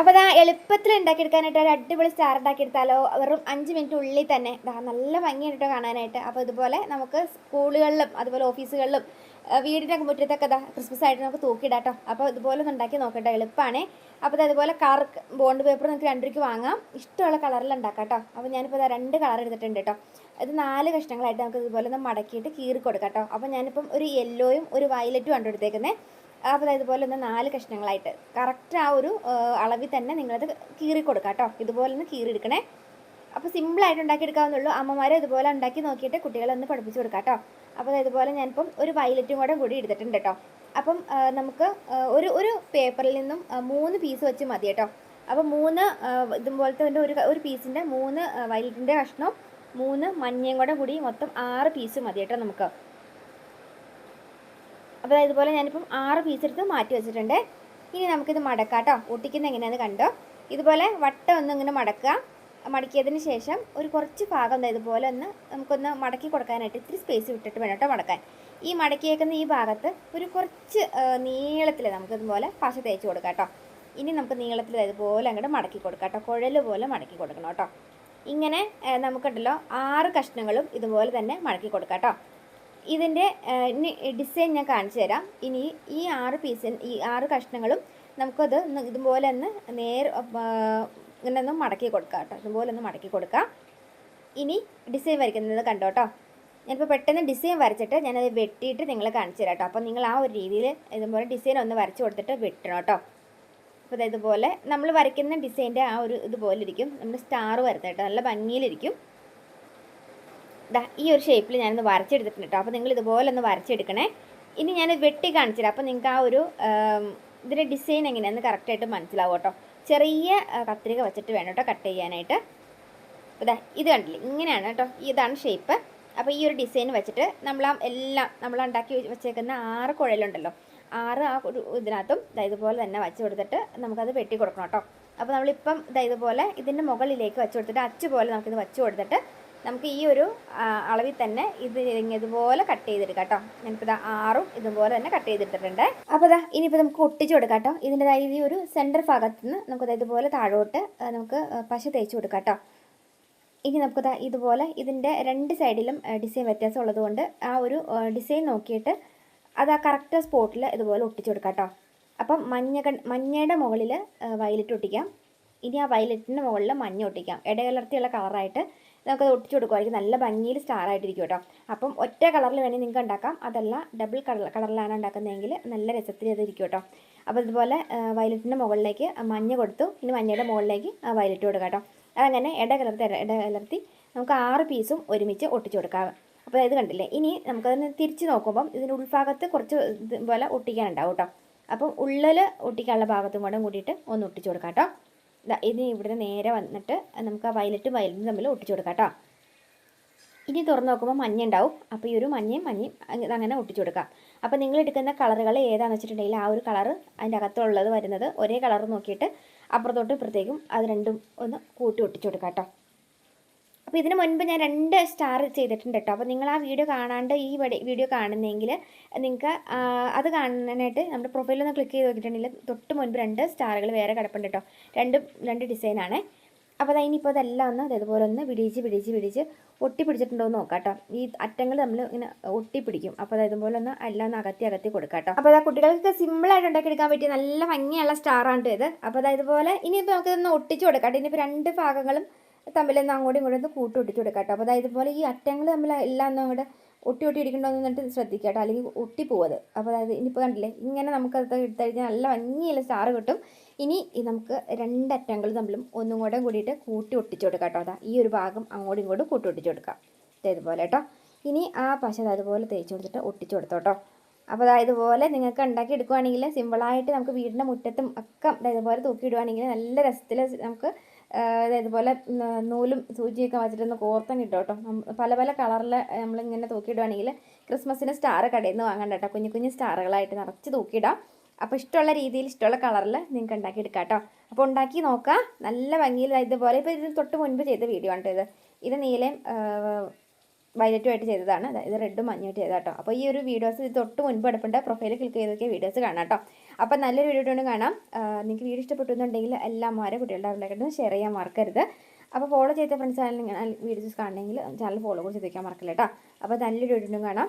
അപ്പോൾ അതാ എളുപ്പത്തിൽ ഉണ്ടാക്കിയെടുക്കാനായിട്ട് ഒരു അടിപൊളി സ്റ്റാർ ഉണ്ടാക്കിയെടുത്താലോ? വെറും അഞ്ച് മിനിറ്റ് ഉള്ളിൽ തന്നെ. ഇതാ നല്ല ഭംഗിയായിട്ട് കാണാനായിട്ട്. അപ്പോൾ ഇതുപോലെ നമുക്ക് സ്കൂളുകളിലും അതുപോലെ ഓഫീസുകളിലും വീടിന്റെ മുറ്റത്തൊക്കെ ഇതാ ക്രിസ്മസ് ആയിട്ട് നമുക്ക് തൂക്കിയിടാം കേട്ടോ അപ്പോൾ ഇതുപോലെ ഒന്ന് ഉണ്ടാക്കി നോക്കട്ടെ എളുപ്പമാണ് അപ്പോൾ അതുപോലെ കളർ ബോണ്ട് പേപ്പർ നമുക്ക് രണ്ട് രൂപയ്ക്ക് വാങ്ങാം. ഇഷ്ടമുള്ള കളറിൽ ഉണ്ടാക്കാം കേട്ടോ അപ്പോൾ ഞാനിപ്പോൾ രണ്ട് കളർ എടുത്തിട്ടുണ്ട് കേട്ടോ ഇത് നാല് കഷ്ണങ്ങളായിട്ട് നമുക്ക് ഇതുപോലെ ഒന്ന് മടക്കിയിട്ട് കീറി കൊടുക്കാം കേട്ടോ അപ്പോൾ ഞാനിപ്പം ഒരു യെല്ലോയും ഒരു വയലറ്റും ആണ് എടുത്തേക്കുന്നത് അപ്പോൾ ഇതുപോലെ ഒന്ന് നാല് കഷ്ണങ്ങളായിട്ട്. കറക്റ്റ് ആ ഒരു അളവിൽ തന്നെ നിങ്ങളത് കീറി കൊടുക്കുക കേട്ടോ. ഇതുപോലെ ഒന്ന് കീറി എടുക്കണേ. അപ്പോൾ സിമ്പിളായിട്ട് ഉണ്ടാക്കിയെടുക്കാവുന്നുള്ളൂ അമ്മമാരെ ഇതുപോലെ ഉണ്ടാക്കി നോക്കിയിട്ട് കുട്ടികളെ ഒന്ന് പഠിപ്പിച്ച് കൊടുക്കാം കേട്ടോ. അപ്പോൾ ഇതുപോലെ ഞാനിപ്പം ഒരു വയലറ്റും കൂടെ കൂടി എടുത്തിട്ടുണ്ട് കേട്ടോ. അപ്പം നമുക്ക് ഒരു ഒരു പേപ്പറിൽ നിന്നും മൂന്ന് പീസ് വെച്ച് മതി കേട്ടോ. അപ്പോൾ മൂന്ന് ഇതുപോലത്തെ ഒരു ഒരു പീസിന്റെ മൂന്ന് വയലറ്റിന്റെ കഷ്ണവും മൂന്ന് മഞ്ഞയും കൂടെ കൂടി മൊത്തം ആറ് പീസ് മതി കേട്ടോ നമുക്ക്. അപ്പോൾ ഇതുപോലെ ഞാനിപ്പം ആറ് പീസ് എടുത്ത് മാറ്റി വെച്ചിട്ടുണ്ട്. ഇനി നമുക്കിത് മടക്കാം കേട്ടോ ഒട്ടിക്കുന്ന എങ്ങനെയാണെന്ന് കണ്ടോ? ഇതുപോലെ വട്ടം ഒന്ന് ഇങ്ങനെ മടക്കുക. മടക്കിയതിന് ശേഷം ഒരു കുറച്ച് ഭാഗം എന്താ ഇതുപോലെ ഒന്ന് നമുക്കൊന്ന് മടക്കി കൊടുക്കാനായിട്ട് ഇത്തിരി സ്പേസ് വിട്ടിട്ട് വേണം കേട്ടോ മടക്കാൻ. ഈ മടക്കിയേക്കുന്ന ഈ ഭാഗത്ത് ഒരു കുറച്ച് നീളത്തിൽ നമുക്കിതുപോലെ പശ തേച്ച് കൊടുക്കാം കേട്ടോ. ഇനി നമുക്ക് നീളത്തിൽ ഇതുപോലെ അങ്ങോട്ട് മടക്കി കൊടുക്കാം കേട്ടോ. കുഴൽ പോലെ മടക്കി കൊടുക്കണം കേട്ടോ. ഇങ്ങനെ നമുക്കുണ്ടല്ലോ ആറ് കഷ്ണങ്ങളും ഇതുപോലെ തന്നെ മടക്കി കൊടുക്കാം കേട്ടോ. ഇതിന്റെ ഡിസൈൻ ഞാൻ കാണിച്ചു തരാം. ഇനി ഈ ആറ് പീസ് ഈ ആറ് കഷ്ണങ്ങളും നമുക്കത് ഇതുപോലെ ഒന്ന് നേർ ഇങ്ങനെ ഒന്ന് മടക്കി കൊടുക്കാം കേട്ടോ. ഇതുപോലെ ഒന്ന് മടക്കി കൊടുക്കാം. ഇനി ഡിസൈൻ വരയ്ക്കുന്നത് കണ്ടോ കേട്ടോ ഞാനിപ്പോൾ പെട്ടെന്ന് ഡിസൈൻ വരച്ചിട്ട് ഞാനത് വെട്ടിയിട്ട് നിങ്ങളെ കാണിച്ചു തരാം കേട്ടോ അപ്പോൾ നിങ്ങൾ ആ ഒരു രീതിയിൽ ഇതുപോലെ ഡിസൈൻ ഒന്ന് വരച്ച് കൊടുത്തിട്ട് വെട്ടണം കേട്ടോ അപ്പോൾ ഇതുപോലെ നമ്മൾ വരയ്ക്കുന്ന ഡിസൈന്റെ ആ ഒരു ഇതുപോലെ ഇരിക്കും. നമ്മൾ സ്റ്റാർ വരുന്നത് കേട്ടോ. നല്ല ഭംഗിയിലിരിക്കും ദാ ഈ ഒരു ഷേപ്പിൽ ഞാനൊന്ന് വരച്ചെടുത്തിട്ടുണ്ട് കേട്ടോ അപ്പോൾ നിങ്ങൾ ഇതുപോലെ ഒന്ന് വരച്ചെടുക്കണേ. ഇനി ഞാൻ വെട്ടി കാണിച്ചില്ല അപ്പോൾ നിങ്ങൾക്ക് ആ ഒരു ഇതിന്റെ ഡിസൈൻ എങ്ങനെയാണെന്ന് കറക്റ്റായിട്ട് മനസ്സിലാവും കേട്ടോ ചെറിയ കത്രിക വെച്ചിട്ട് വേണം കേട്ടോ കട്ട് ചെയ്യാനായിട്ട്. ദാ ഇത് കണ്ടില്ലേ? ഇങ്ങനെയാണ് കേട്ടോ ഇതാണ് ഷേപ്പ് അപ്പോൾ ഈ ഒരു ഡിസൈൻ വെച്ചിട്ട് നമ്മൾ ആ എല്ലാം നമ്മൾ ഉണ്ടാക്കി വെച്ചേക്കുന്ന ആറ് കുഴലുണ്ടല്ലോ. ആറ് ആ ഒരു ഇതിനകത്തും ഇതുപോലെ തന്നെ വെച്ച് കൊടുത്തിട്ട് നമുക്കത് വെട്ടി കൊടുക്കണം കേട്ടോ അപ്പോൾ നമ്മളിപ്പം ഇതുപോലെ ഇതിന്റെ മുകളിലേക്ക് വെച്ച് കൊടുത്തിട്ട് അച്ചുപോലെ നമുക്കിത് വെച്ച് കൊടുത്തിട്ട് നമുക്ക് ഈ ഒരു അളവിൽ തന്നെ ഇത് ഇതുപോലെ കട്ട് ചെയ്തെടുക്കാം കേട്ടോ. ഞാനിപ്പോൾ ഇതാ ആറും ഇതുപോലെ തന്നെ കട്ട് ചെയ്തിട്ടിട്ടുണ്ട്. അപ്പോൾ ഇതാ ഇനിയിപ്പോൾ നമുക്ക് ഒട്ടിച്ചു കൊടുക്കാം കേട്ടോ. ഇതിന്റെ ഈ ഒരു സെന്റർ ഭാഗത്ത് നിന്ന് നമുക്കത് ഇതുപോലെ താഴോട്ട് നമുക്ക് പശ തേച്ച് കൊടുക്കാം കേട്ടോ. ഇനി നമുക്കത് ഇതുപോലെ ഇതിന്റെ രണ്ട് സൈഡിലും ഡിസൈൻ വ്യത്യാസം ഉള്ളതുകൊണ്ട് ആ ഒരു ഡിസൈൻ നോക്കിയിട്ട് അത് ആ കറക്റ്റ് സ്പോട്ടിൽ ഇതുപോലെ ഒട്ടിച്ചു കൊടുക്കാം കേട്ടോ. അപ്പം മഞ്ഞ മഞ്ഞയുടെ മുകളിൽ വയലറ്റ് ഒട്ടിക്കാം. ഇനി ആ വയലറ്റിന്റെ മുകളിൽ മഞ്ഞ ഒട്ടിക്കാം. ഇടകലർത്തിയുള്ള കളറായിട്ട് നമുക്കത് ഒട്ടിച്ചു കൊടുക്കുമായിരിക്കും നല്ല ഭംഗിയിൽ സ്റ്റാർ ആയിട്ടിരിക്കും കേട്ടോ. അപ്പം ഒറ്റ കളറിൽ വേണമെങ്കിൽ നിങ്ങൾക്ക് ഉണ്ടാക്കാം. അതല്ല ഡബിൾ കളർ കളറിലാണ് ഉണ്ടാക്കുന്നതെങ്കിൽ നല്ല രസത്തിൽ അത് ഇരിക്കും കേട്ടോ. അപ്പോൾ ഇതുപോലെ വയലറ്റിന്റെ മുകളിലേക്ക് മഞ്ഞ കൊടുത്തു. ഇനി മഞ്ഞയുടെ മുകളിലേക്ക് വയലറ്റ് കൊടുക്കാം കേട്ടോ. അതങ്ങനെ ഇട കലർത്തി ഇട കലർത്തി നമുക്ക് ആറ് പീസും ഒരുമിച്ച് ഒട്ടിച്ചു കൊടുക്കാം. അപ്പോൾ ഇത് കണ്ടില്ലേ? ഇനി നമുക്കതിന് തിരിച്ച് നോക്കുമ്പം ഇതിന്റെ ഉൾഭാഗത്ത് കുറച്ച് ഇതുപോലെ ഒട്ടിക്കാനുണ്ടാവും കേട്ടോ. അപ്പം ഉള്ളിൽ ഒട്ടിക്കാനുള്ള ഭാഗത്തും കൂടെ കൂടിയിട്ട് ഒന്ന് ഒട്ടിച്ചു കൊടുക്കാം കേട്ടോ. ഇത് ഇവിടുന്ന് നേരെ വന്നിട്ട് നമുക്ക് ആ വയലറ്റും വയലറ്റും തമ്മിൽ ഒട്ടിച്ചു കൊടുക്കാം കേട്ടോ. ഇനി തുറന്ന് നോക്കുമ്പോൾ മഞ്ഞ ഉണ്ടാവും. അപ്പോൾ ഈ ഒരു മഞ്ഞയും മഞ്ഞയും അങ്ങനെ ഒട്ടിച്ചു കൊടുക്കാം. അപ്പോൾ നിങ്ങൾ എടുക്കുന്ന കളറുകൾ ഏതാണെന്ന് വെച്ചിട്ടുണ്ടെങ്കിൽ ആ ഒരു കളറ് അതിന്റെ അകത്തുള്ളത് വരുന്നത് ഒരേ കളർ നോക്കിയിട്ട് അപ്പുറത്തോട്ട് ഇപ്പുറത്തേക്കും അത് രണ്ടും ഒന്ന് കൂട്ടി ഒട്ടിച്ചു കൊടുക്കാം കേട്ടോ. അപ്പോൾ ഇതിന് മുൻപ് ഞാൻ രണ്ട് സ്റ്റാർ ചെയ്തിട്ടുണ്ട് കേട്ടോ. അപ്പോൾ നിങ്ങൾ ആ വീഡിയോ കാണാണ്ട് ഈ വീഡിയോ കാണുന്നെങ്കിൽ നിങ്ങൾക്ക് അത് കാണാനായിട്ട് നമ്മുടെ പ്രൊഫൈലിൽ ഒന്ന് ക്ലിക്ക് ചെയ്ത് നോക്കിയിട്ടുണ്ടെങ്കിൽ തൊട്ട് മുൻപ് രണ്ട് സ്റ്റാറുകൾ വേറെ കിടപ്പുണ്ട് കേട്ടോ. രണ്ടും രണ്ട് ഡിസൈനാണ് അപ്പോൾ അത് ഇനിയിപ്പോൾ അതെല്ലാം ഒന്ന് അതേപോലെ ഒന്ന് പിടിച്ച് പിടിച്ച് പിടിച്ച് ഒട്ടി പിടിച്ചിട്ടുണ്ടോ എന്ന് നോക്കാം കേട്ടോ. ഈ അറ്റങ്ങൾ നമ്മൾ ഇങ്ങനെ ഒട്ടി പിടിക്കും. അപ്പോൾ അത് ഇതുപോലെ ഒന്ന് എല്ലാം ഒന്ന് അകത്തി അകത്തി കൊടുക്കാം കേട്ടോ. അപ്പോൾ അതാ കുട്ടികൾക്ക് സിമ്പിളായിട്ട് ഉണ്ടാക്കിയെടുക്കാൻ പറ്റിയ നല്ല ഭംഗിയുള്ള സ്റ്റാറാണ് ഇത്. അപ്പോൾ അതായത് ഇതുപോലെ ഇനിയിപ്പോൾ നമുക്കിതൊന്ന് ഒട്ടിച്ച് കൊടുക്കാം. കേട്ടോ ഇനിയിപ്പോൾ രണ്ട് ഭാഗങ്ങളും തമ്മിലൊന്ന് അങ്ങോട്ടും ഇങ്ങോട്ടും ഒന്ന് കൂട്ടി ഒട്ടിച്ച് കൊടുക്കാം കേട്ടോ അപ്പോൾ അതായത് ഇതുപോലെ ഈ അറ്റങ്ങൾ തമ്മിൽ എല്ലാം ഒന്നും അങ്ങോട്ട് ഒട്ടി ഒട്ടി ഇരിക്കണ്ടോന്ന് എന്നിട്ട് ശ്രദ്ധിക്കുക കേട്ടോ അല്ലെങ്കിൽ ഒട്ടിപ്പോവത്. അപ്പോൾ അതായത് ഇനിയിപ്പോൾ കണ്ടില്ലേ ഇങ്ങനെ നമുക്കത് എടുത്തു കഴിഞ്ഞാൽ നല്ല ഭംഗിയുള്ള സ്റ്റാർ കിട്ടും. ഇനി നമുക്ക് രണ്ടറ്റങ്ങൾ തമ്മിലും ഒന്നും കൂടെ കൂടിയിട്ട് കൂട്ടി ഒട്ടിച്ച് കൊടുക്കാം കേട്ടോ അതാ ഈ ഒരു ഭാഗം അങ്ങോട്ടും ഇങ്ങോട്ടും കൂട്ടി ഒട്ടിച്ച് കൊടുക്കാം. ഇതേതുപോലെ ഇതുപോലെ കേട്ടോ. ഇനി ആ പശ അതുപോലെ ഇതുപോലെ തേച്ച് കൊടുത്തിട്ട് ഒട്ടിച്ച് കൊടുത്തോട്ടോ. അപ്പോൾ അതായത് ഇതുപോലെ നിങ്ങൾക്ക് ഉണ്ടാക്കി എടുക്കുവാണെങ്കിൽ സിമ്പിളായിട്ട് നമുക്ക് വീടിന്റെ മുറ്റത്തും ഒക്കെ ദാ തൂക്കി ഇടുവാണെങ്കിൽ നല്ല രസത്തിൽ നമുക്ക് ഇതുപോലെ നൂലും സൂചിയൊക്കെ വെച്ചിട്ടൊന്ന് കോർത്തം കിട്ടും കേട്ടോ പല പല കളറിൽ നമ്മളിങ്ങനെ തൂക്കിയിടുവാണെങ്കിൽ ക്രിസ്മസിന് സ്റ്റാർ കടയിൽ നിന്ന് വാങ്ങണ്ട കേട്ടോ കുഞ്ഞു കുഞ്ഞു സ്റ്റാറുകളായിട്ട് നിറച്ച് തൂക്കിയിടാം. അപ്പോൾ ഇഷ്ടമുള്ള രീതിയിൽ ഇഷ്ടമുള്ള കളറിൽ നിങ്ങൾക്ക് ഉണ്ടാക്കി എടുക്കാം കേട്ടോ അപ്പോൾ ഉണ്ടാക്കി നോക്കുക നല്ല ഭംഗിയിൽ ഇതുപോലെ ഇപ്പോൾ ഇതിന് തൊട്ട് മുൻപ് ചെയ്ത വീഡിയോ ആണ് ഇത്. ഇത് നീലയും വയലറ്റുമായിട്ട് ചെയ്തതാണ്. അതായത് റെഡും മഞ്ഞുമായിട്ട് ചെയ്തത് കേട്ടോ അപ്പോൾ ഈ ഒരു വീഡിയോസ് ഇത് തൊട്ട് മുൻപ് എടുപ്പുണ്ട് പ്രൊഫൈലിൽ ക്ലിക്ക് ചെയ്തൊക്കെ വീഡിയോസ് കാണാം കേട്ടോ അപ്പോൾ നല്ലൊരു വീഡിയോ കൊണ്ട് കാണാം. നിങ്ങൾക്ക് വീഡിയോ ഇഷ്ടപ്പെട്ടെന്നുണ്ടെങ്കിൽ എല്ലാമാരും കുട്ടികളുടെ അവരിലേക്കും ഷെയർ ചെയ്യാൻ മറക്കരുത്. അപ്പോൾ ഫോളോ ചെയ്ത ഫ്രണ്ട്സ് ആണെങ്കിൽ വീഡിയോസ് കാണണമെങ്കിൽ ചാനൽ ഫോളോ കൂടി ചെയ്ത് മറക്കില്ല കേട്ടോ അപ്പോൾ നല്ലൊരു വീഡിയോ കാണാം.